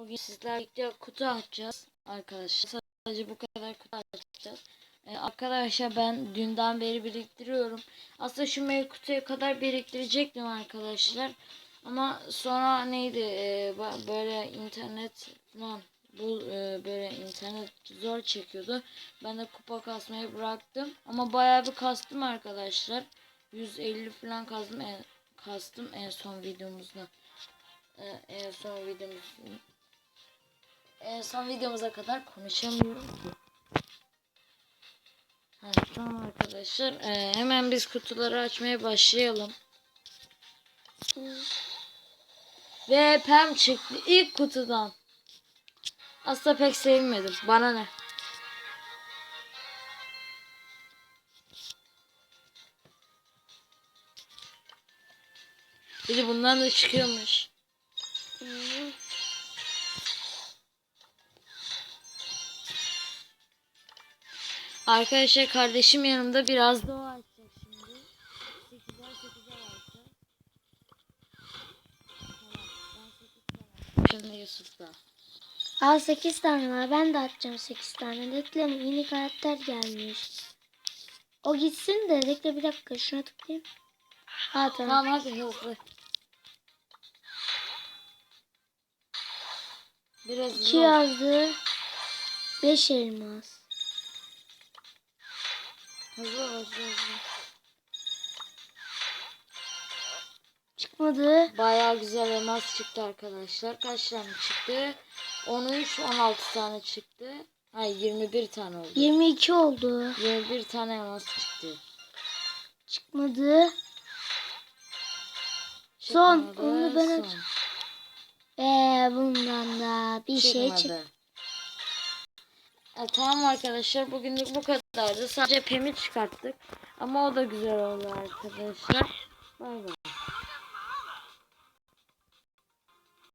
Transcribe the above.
Bugün sizlerle birlikte kutu açacağız arkadaşlar. Sadece bu kadar kutu açacağız. Ee, arkadaşlar ben dünden beri biriktiriyorum. Aslında şu meyve kutuya kadar biriktirecektim arkadaşlar. Ama sonra neydi ba- böyle internet falan bu ee, böyle internet zor çekiyordu. Ben de kupa kasmayı bıraktım. Ama bayağı bir kastım arkadaşlar. 150 falan kastım en, kastım en son videomuzda. Ee, en son videomuz en son videomuza kadar konuşamıyorum ki. Ha, tamam arkadaşlar. Ee, hemen biz kutuları açmaya başlayalım. Ve Pem çıktı ilk kutudan. Aslında pek sevmedim. Bana ne? Bir bundan da çıkıyormuş. Arkadaşlar kardeşim yanımda biraz da o açacak şimdi. 8'er 8'er açacak. Tamam ben 8 tane Yusuf'ta. Al 8 tane var. Ben de atacağım 8 tane. Reklam yeni karakter gelmiş. O gitsin de reklam bir dakika şuna tıklayayım. Ha tamam. Tamam hadi hızlı. Biraz 2 hızlı. ol. yazdı. 5 elmas. Hızlı hızlı hızlı. Çıkmadı. Bayağı güzel elmas çıktı arkadaşlar. Kaç tane çıktı? 13, 16 tane çıktı. Hayır 21 tane oldu. 22 oldu. 21 tane elmas çıktı. Çıkmadı. Son, Çıkmadı, onu ben son. aç- Ve bundan da bir şey Çıkmadı. çıktı. E, tamam arkadaşlar bugünlük bu kadardı. Sadece Pem'i çıkarttık. Ama o da güzel oldu arkadaşlar. Bay bay.